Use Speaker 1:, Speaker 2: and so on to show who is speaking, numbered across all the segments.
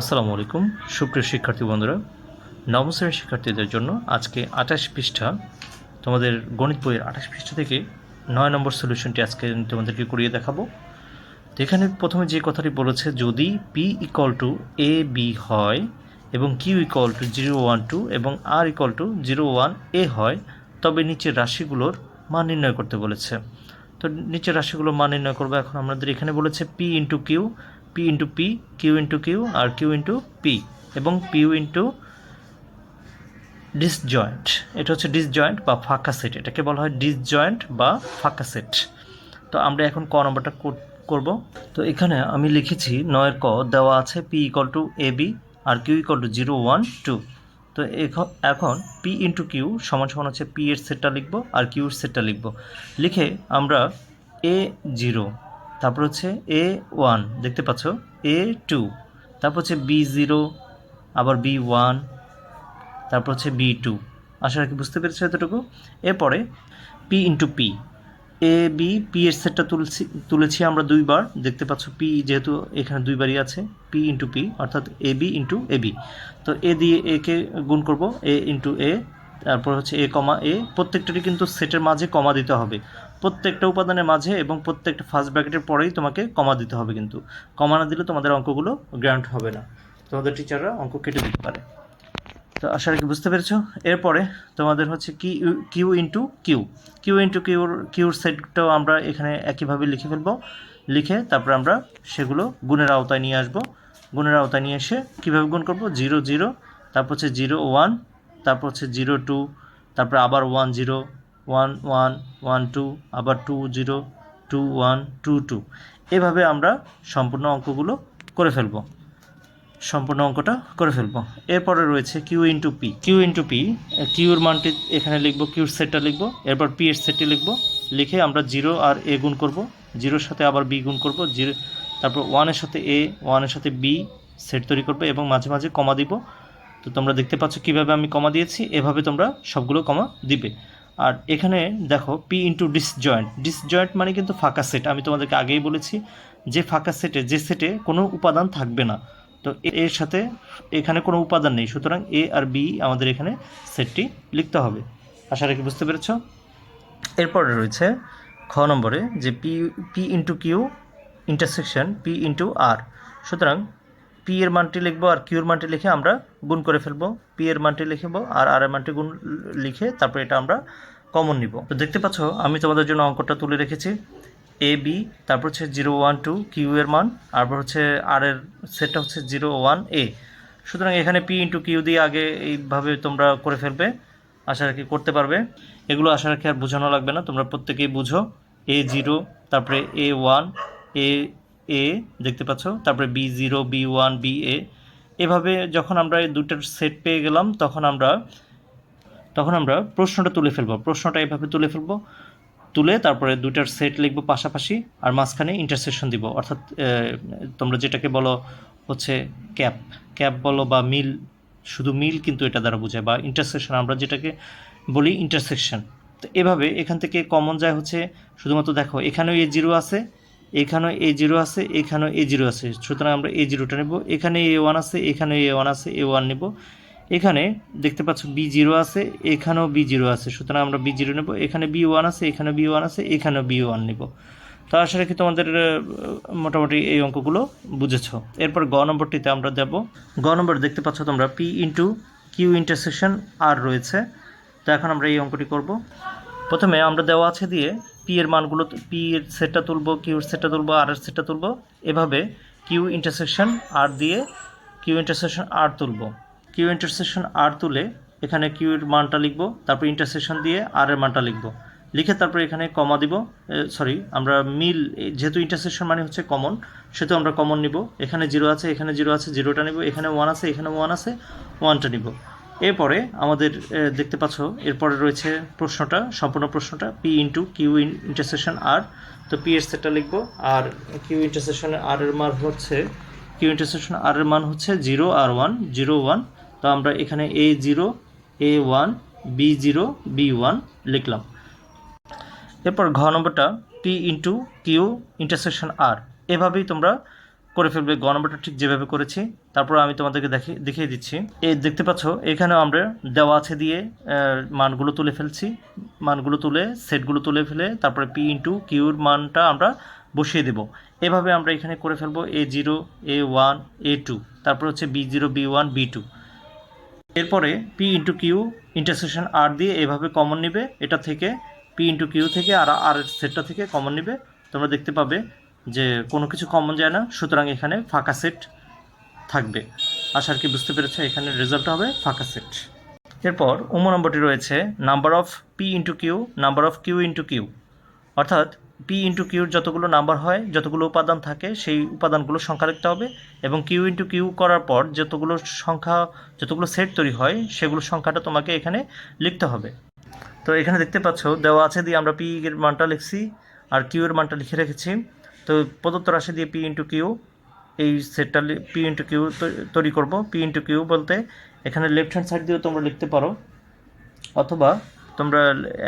Speaker 1: আসসালামু আলাইকুম। সুপ্রিয় শিক্ষার্থী বন্ধুরা, নবম শ্রেণির শিক্ষার্থীদের জন্য আজকে আঠাশ পৃষ্ঠা, তোমাদের গণিত বইয়ের আঠাশ পৃষ্ঠা থেকে নয় নম্বর সলিউশনটি আজকে আমি তোমাদেরকে করিয়ে দেখাবো। তো এখানে প্রথমে যে কথাটি বলেছে, যদি P equal to A B হয় এবং Q equal to zero one two এবং R equal to zero one এ হয়, তবে নিচের রাশিগুলোর মান নির্ণয় করতে বলেছে। তো নিচের রাশিগুলোর মান নির্ণয় করব। এখন আমাদের এখানে বলেছে P into Q P into P Q into Q আর কিউ ইন্টু পি এবং পিউ ইন্টু ডিসজয়েন্ট এটা হচ্ছে ডিসজয়েন্ট বা ফাঁকা সেট এটাকে বলা হয় ডিসজয়েন্ট বা ফাঁকা সেট তো আমরা এখন ক নম্বরটা করব। তো এখানে আমি লিখেছি নয়ের ক দেওয়া আছে P equal to A B R Q equal to zero one two তো এখ- এখন পি ইন্টু কিউ সমান সমান হচ্ছে পি এর সেটটা লিখব, আর কিউ এর সেটটা লিখব। লিখে আমরা এ জিরো তারপর হচ্ছে এ ওয়ান দেখতে পাচ্ছ? এ টু তারপর হচ্ছে বি জিরো আবার বি ওয়ান তারপর হচ্ছে বি টু আশা রাখি বুঝতে পেরেছ এতটুকু? এরপরে P into P A B P এর সেটটা তুলছি, তুলেছি আমরা দুইবার। দেখতে পাচ্ছ পি যেহেতু এখানে দুইবারই আছে পি ইন্টু পি অর্থাৎ A B into A B তো এ দিয়ে একে গুণ করব এ ইন্টু এ তারপর হচ্ছে এ কমা এ প্রত্যেকটারই কিন্তু সেটের মাঝে কমা দিতে হবে। প্রত্যেকটা উপাদানের মাঝে এবং প্রত্যেকটা ফার্স্ট ব্র্যাকেটের পরেই তোমাকে কমা দিতে হবে কিন্তু। কমা না দিলে তোমাদের অঙ্কগুলো গ্রান্ট হবে না। তোমাদের টিচাররা অঙ্ক কেটে দিতে পারে। তো আশা রাখি বুঝতে পেরেছ। এরপরে তোমাদের হচ্ছে কি Q into Q Q into কিউর কিউর সেটটাও আমরা এখানে একইভাবে লিখে ফেলব। লিখে তারপর আমরা সেগুলো গুণের আওতায় নিয়ে আসব। গুণের আওতায় নিয়ে এসে কীভাবে গুণ করব? জিরো জিরো তারপর হচ্ছে জিরো ওয়ান তারপর হচ্ছে জিরো টু তারপর আবার one zero one one one two, আবার two zero, two one two two. এভাবে আমরা সম্পূর্ণ অঙ্কগুলো করে ফেলব। সম্পূর্ণ অঙ্কটা করে ফেলব। এরপরে রয়েছে Q into P. Q into P কিউর মানটি এখানে লিখব, কিউর সেটটা লিখব, এরপর পি এর সেটটি লিখব। লিখে আমরা জিরো আর এ গুণ করব। জিরোর সাথে আবার বি গুণ করব। জিরো, তারপর ওয়ানের সাথে এ ওয়ানের সাথে বি সেট তৈরি করবে এবং মাঝে মাঝে কমা দিব। তো তোমরা দেখতে পাচ্ছ কীভাবে আমি কমা দিয়েছি। এভাবে তোমরা সবগুলো কমা দিবে। আর এখানে দেখো পি ইন্টু ডিসজয়েন্ট ডিসজয়েন্ট মানে কিন্তু ফাঁকা সেট আমি তোমাদেরকে আগেই বলেছি যে ফাঁকা সেটে যে সেটে কোনো উপাদান থাকবে না। তো এর সাথে এখানে কোনো উপাদান নেই। সুতরাং এ আর বি আমাদের এখানে সেটটি লিখতে হবে। আশা রাখি বুঝতে পেরেছ? এরপরে রয়েছে খ নম্বরে যে P P into Q intersection P into R সুতরাং পি এর মানটি লিখব আর কিউর মানটি লিখে আমরা গুণ করে ফেলব। পি এর মানটি লিখব আর আর এর মানটি গুণ লিখে তারপর এটা আমরা কমন নিব। তো দেখতে পাচ্ছ, আমি তোমাদের জন্য অঙ্কটা তুলে রেখেছি। এ বি তারপর হচ্ছে জিরো ওয়ান টু কিউ এর মান তারপর হচ্ছে আর এর সেটটা হচ্ছে জিরো ওয়ান এ সুতরাং এখানে পি ইন্টু কিউ দিয়ে আগে এইভাবে তোমরা করে ফেলবে, আশা রাখি করতে পারবে। এগুলো আশা রাখি আর বোঝানো লাগবে না, তোমরা প্রত্যেকেই বুঝো। এ জিরো তারপরে এ ওয়ান এ এ দেখতে পাচ্ছ? তারপরে B zero B one B A এভাবে যখন আমরা এই দুটার সেট পেয়ে গেলাম, তখন আমরা তখন আমরা প্রশ্নটা তুলে ফেলব। প্রশ্নটা এভাবে তুলে ফেলব। তুলে তারপরে দুইটার সেট লিখব পাশাপাশি, আর মাঝখানে ইন্টারসেকশন দিব। অর্থাৎ তোমরা যেটাকে বলো হচ্ছে ক্যাপ ক্যাপ বলো বা মিল, শুধু মিল কিন্তু এটা দ্বারা বোঝায়, বা ইন্টারসেকশন আমরা যেটাকে বলি ইন্টারসেকশন তো এভাবে এখান থেকে কমন যায় হচ্ছে, শুধুমাত্র দেখো, এখানেও এ জিরো আছে এখানেও এ জিরো আছে, এখানেও এ জিরো আছে। সুতরাং আমরা এ জিরোটা নেব। এখানে এ ওয়ান আছে, এখানেও এ ওয়ান আছে এ ওয়ান নেব। এখানে দেখতে পাচ্ছ বি জিরো আছে, এখানেও বি জিরো আছে। সুতরাং আমরা বি জিরো নেব। এখানে বি ওয়ান আছে এখানে বি ওয়ান আছে, এখানেও বি ওয়ান নেব। তো আশা রাখি তোমাদের মোটামুটি এই অঙ্কগুলো বুঝেছ। এরপর গ নম্বরটিতে আমরা দেব গ নম্বর দেখতে পাচ্ছ তোমরা P into Q intersection R রয়েছে। তো এখন আমরা এই অঙ্কটি করব। প্রথমে আমরা দেওয়া আছে দিয়ে পি এর মানগুলো পি এর সেটটা তুলবো কিউর সেটটা তুলবো আর এর সেটটা তুলবো। এভাবে কিউ ইন্টারসেকশন আর দিয়ে কিউ ইন্টারসেকশন আর তুলবো। কিউ ইন্টারসেকশন আর তুলে এখানে কিউ এর মানটা লিখব, তারপর ইন্টারসেকশন দিয়ে আর এর মানটা লিখব। লিখে তারপর এখানে কমা দিব সরি আমরা মিল যেহেতু ইন্টারসেকশন মানে হচ্ছে কমন সেহেতু আমরা কমন নিব। এখানে জিরো আছে, এখানে জিরো আছে জিরোটা নিব। এখানে ওয়ান আছে, এখানে ওয়ান আছে ওয়ানটা নিব। এরপরে আমাদের দেখতে পাচ্ছ, এরপরে রয়েছে প্রশ্নটা, সম্পূর্ণ প্রশ্নটা P into Q intersection R তো পি এর সেটটা লিখব, আর কিউ ইন্টারসেকশন আর এর মান হচ্ছে কিউ ইন্টারসেকশন আর এর মান হচ্ছে জিরো আর ওয়ান জিরো ওয়ান তো আমরা এখানে A zero A one B zero B one লিখলাম। এরপর ঘ নম্বরটা P into Q intersection R এভাবেই তোমরা করে ফেলবে গ ঠিক যেভাবে করেছি, তারপর আমি তোমাদেরকে দেখি, দেখিয়ে দিচ্ছি। এই দেখতে পাচ্ছ, এখানেও আমরা দেওয়া আছে দিয়ে মানগুলো তুলে ফেলছি। মানগুলো তুলে, সেটগুলো তুলে ফেলে, তারপরে পি ইন্টু কিউর মানটা আমরা বসিয়ে দেব। এভাবে আমরা এখানে করে ফেলব A zero A one A two তারপর হচ্ছে B zero B one B two এরপরে P into Q intersection R দিয়ে এভাবে কমন নেবে, এটা থেকে পি ইন্টু কিউ থেকে আর আর সেটটা থেকে কমন নেবে। তোমরা দেখতে পাবে যে কোনো কিছু কমন যায় না, সুতরাং এখানে ফাঁকা সেট থাকবে। আশা কি বুঝতে পেরেছ, এখানে রেজাল্ট হবে ফাঁকা সেট এরপর উম নম্বরটি রয়েছে number of P into Q number of Q into Q অর্থাৎ পি ইন্টু কিউর যতগুলো নাম্বার হয়, যতগুলো উপাদান থাকে, সেই উপাদানগুলো সংখ্যা লিখতে হবে এবং কিউ ইন্টু কিউ করার পর যতগুলো সংখ্যা, যতগুলো সেট তৈরি হয়, সেগুলো সংখ্যাটা তোমাকে এখানে লিখতে হবে। তো এখানে দেখতে পাচ্ছ, দেওয়া আছে দিয়ে আমরা পি এর মানটা লিখছি, আর কিউ এর মানটা লিখে রেখেছি। তো প্রদত্ত রাশি দিয়ে পি ইন্টু কিউ এই সেটটা পি ইন্টু কিউ তৈরি করব। পি ইন্টু কিউ বলতে এখানে লেফট হ্যান্ড সাইড দিয়েও তোমরা লিখতে পারো, অথবা তোমরা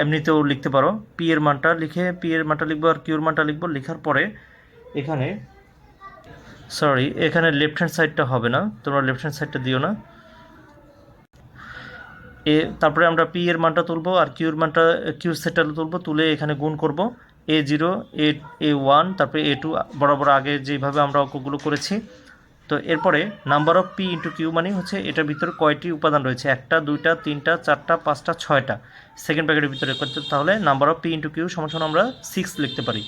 Speaker 1: এমনিতেও লিখতে পারো। পি এর মানটা লিখে পি এর মানটা লিখব আর কিউর মানটা লিখব। লেখার পরে এখানে সরি এখানে লেফট হ্যান্ড সাইডটা হবে না, তোমরা লেফট হ্যান্ড সাইডটা দিও না। এ, তারপরে আমরা পি এর মানটা তুলবো আর কিউর মানটা কিউ সেটটা তুলবো, তুলে এখানে গুণ করব। এ জিরো এ এ ওয়ান তারপরে এ টু বরাবর আগে যেভাবে আমরা অঙ্কগুলো করেছি। তো এরপরে number of P into Q মানে হচ্ছে এটার ভিতরে কয়টি উপাদান রয়েছে? একটা, দুইটা, তিনটা, চারটা, পাঁচটা, ছয়টা। সেকেন্ড প্যাকেটের ভিতরে তাহলে number of P into Q সমান আমরা সিক্স লিখতে পারি।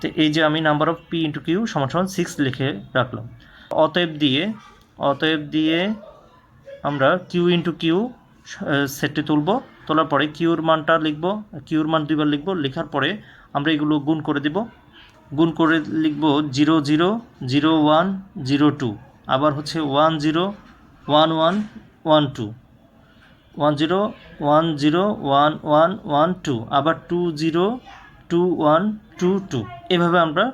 Speaker 1: তো এই যে আমি number of P into Q সমান সিক্স লিখে রাখলাম। অতএব দিয়ে অতএব দিয়ে আমরা কিউ ইন্টু কিউ সেটটি তুলব। তোলার পরে কিউর মানটা লিখব, কিউর মান দুইবার লিখব, লেখার পরে আমরা এগুলো গুণ করে দিব। গুণ করে লিখব zero zero zero one zero two, আবার হচ্ছে one zero one one one two. One zero one zero one one one two, আবার two zero two one two two. এভাবে আমরা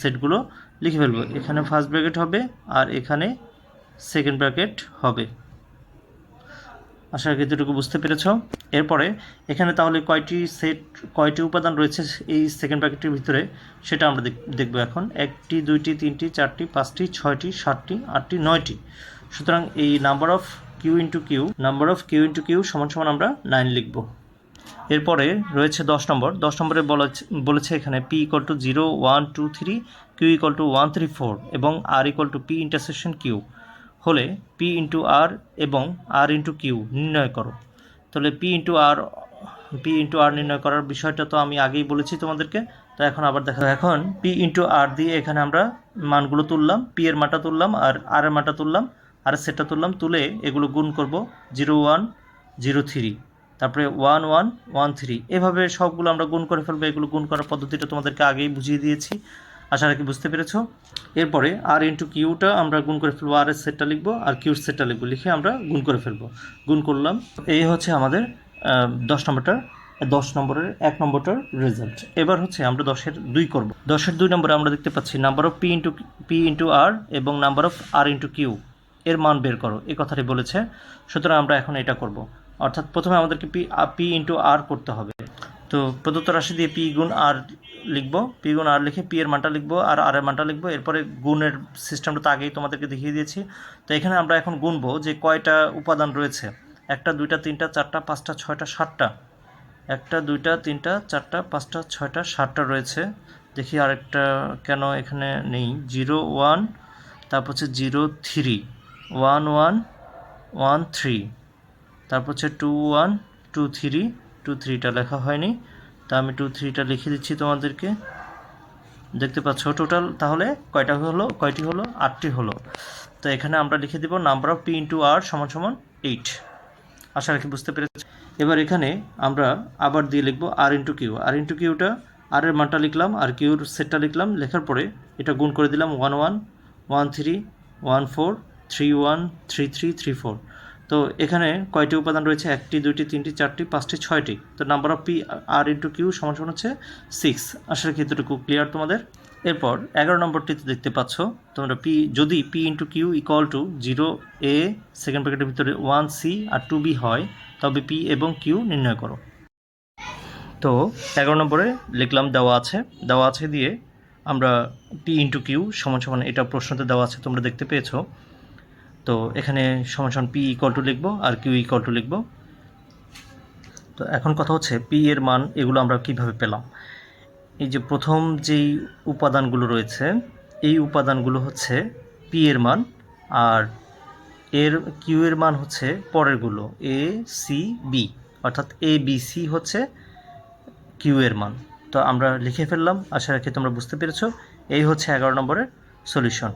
Speaker 1: সেটগুলো লিখে ফেলব। এখানে ফার্স্ট ব্র্যাকেট হবে আর এখানে সেকেন্ড ব্র্যাকেট হবে। আশা করি এতটুকু বুঝতে পেরেছ। এরপরে এখানে তাহলে কয়টি সেট, কয়টি উপাদান রয়েছে এই সেকেন্ড প্যাকেটের ভিতরে, সেটা আমরা দেখ- দেখব এখন। একটি, দুইটি, তিনটি, চারটি, পাঁচটি, ছয়টি, সাতটি, আটটি, নয়টি। সুতরাং এই number of Q into Q number of Q into Q সমান সমান আমরা নাইন লিখব। এরপরে রয়েছে দশ নম্বর। দশ নম্বরে বলেছে এখানে P equal to zero one two three Q equal to one three four এবং R equal to P intersection Q হলে পি ইন্টু আর এবং আর ইন্টু কিউ নির্ণয় করো। তাহলে P into R P into R নির্ণয় করার বিষয়টা তো আমি আগেই বলেছি তোমাদেরকে। তো এখন আবার দেখা এখন পি ইন্টু আর দিয়ে এখানে আমরা মানগুলো তুললাম পি এর মানটা তুললাম আর আর এর মানটা তুললাম আর সেটটা তুললাম, তুলে এগুলো গুণ করব জিরো ওয়ান, জিরো থ্রি, তারপরে ওয়ান ওয়ান ওয়ান থ্রি। এভাবে সবগুলো আমরা গুণ করে ফেলব, এগুলো গুণ করার পদ্ধতিটা তোমাদেরকে আগেই বুঝিয়ে দিয়েছি। আশা রাখি বুঝতে পেরেছ। এরপরে আর ইন্টু কিউটা আমরা গুণ করে ফেলব আর এর সেটটা লিখব, আর কিউর সেটটা লিখব, লিখে আমরা গুণ করে ফেলব। গুণ করলাম, এই হচ্ছে আমাদের দশ নম্বরটার, দশ নম্বরের এক নম্বরটার রেজাল্ট এবার হচ্ছে আমরা দশের দুই করব। দশের দুই নম্বরে আমরা দেখতে পাচ্ছি number of P into P into R এবং number of R into Q এর মান বের করো, এই কথাটি বলেছে। সুতরাং আমরা এখন এটা করব। অর্থাৎ প্রথমে আমাদেরকে পি পি ইন্টু আর করতে হবে। তো প্রদত্ত রাশি দিয়ে পি গুণ আর লিখব, পি গুণ আর লিখে পি এর মানটা লিখব আর আর এর মানটা লিখব। এরপরে গুণের সিস্টেমটা তো আগেই তোমাদেরকে দেখিয়ে দিয়েছি। তো এখানে আমরা এখন গুনবো যে কয়টা উপাদান রয়েছে। একটা, দুইটা, তিনটা, চারটা, পাঁচটা, ছয়টা, সাতটা। একটা, দুইটা, তিনটা, চারটা, পাঁচটা, ছয়টা, সাতটা রয়েছে। দেখি আরেকটা কেন এখানে নেই। জিরো, ওয়ান, তারপর হচ্ছে zero, three. One one one, three. তারপর হচ্ছে two, one, two, three. Two, থ্রিটা লেখা হয়নি। তা আমি টু থ্রিটা লিখে দিচ্ছি তোমাদেরকে। দেখতে পাচ্ছ টোটাল তাহলে কয়টা হলো? কয়টি হলো? আটটি হলো। তো এখানে আমরা লিখে দিব number of P into R সমান সমান এইট আশা রাখি বুঝতে পেরেছি এবার এখানে আমরা আবার দিয়ে লিখব R into Q R into কিউটা R এর মানটা লিখলাম, আর কিউর সেটটা লিখলাম। লেখার পরে এটা গুণ করে দিলাম one one one three one four three one three three three four তো এখানে কয়টি উপাদান রয়েছে? একটি, দুইটি, তিনটি, চারটি, পাঁচটি, ছয়টি। তো number of P R into Q সমান সমান হচ্ছে সিক্স রাখি এতটুকু ক্লিয়ার তোমাদের? এরপর এগারো নম্বরটিতে দেখতে পাচ্ছ। তোমরা পি যদি P into Q equal to zero A second প্যাকেটের ভিতরে ওয়ান সি আর টু বি হয়, তবে পি এবং কিউ নির্ণয় করো। তো এগারো নম্বরে লিখলাম দেওয়া আছে। দেওয়া আছে দিয়ে আমরা পি ইন্টু কিউ সমান সমান এটা প্রশ্নতে দেওয়া আছে, তোমরা দেখতে পেয়েছ। তো এখানে সমান পি ইকুয়াল টু লিখব আর কিউ ইকুয়াল টু লিখব। তো এখন কথা হচ্ছে পি এর মান এগুলো আমরা কীভাবে পেলাম? এই যে প্রথম যেই উপাদানগুলো রয়েছে, এই উপাদানগুলো হচ্ছে পি এর মান আর এর কিউ এর মান হচ্ছে পরেরগুলো এ সি বি অর্থাৎ এ বি সি হচ্ছে কিউ এর মান। তো আমরা লিখে ফেললাম, আশা রাখি তোমরা বুঝতে পেরেছ। এই হচ্ছে এগারো নম্বরের সলিউশন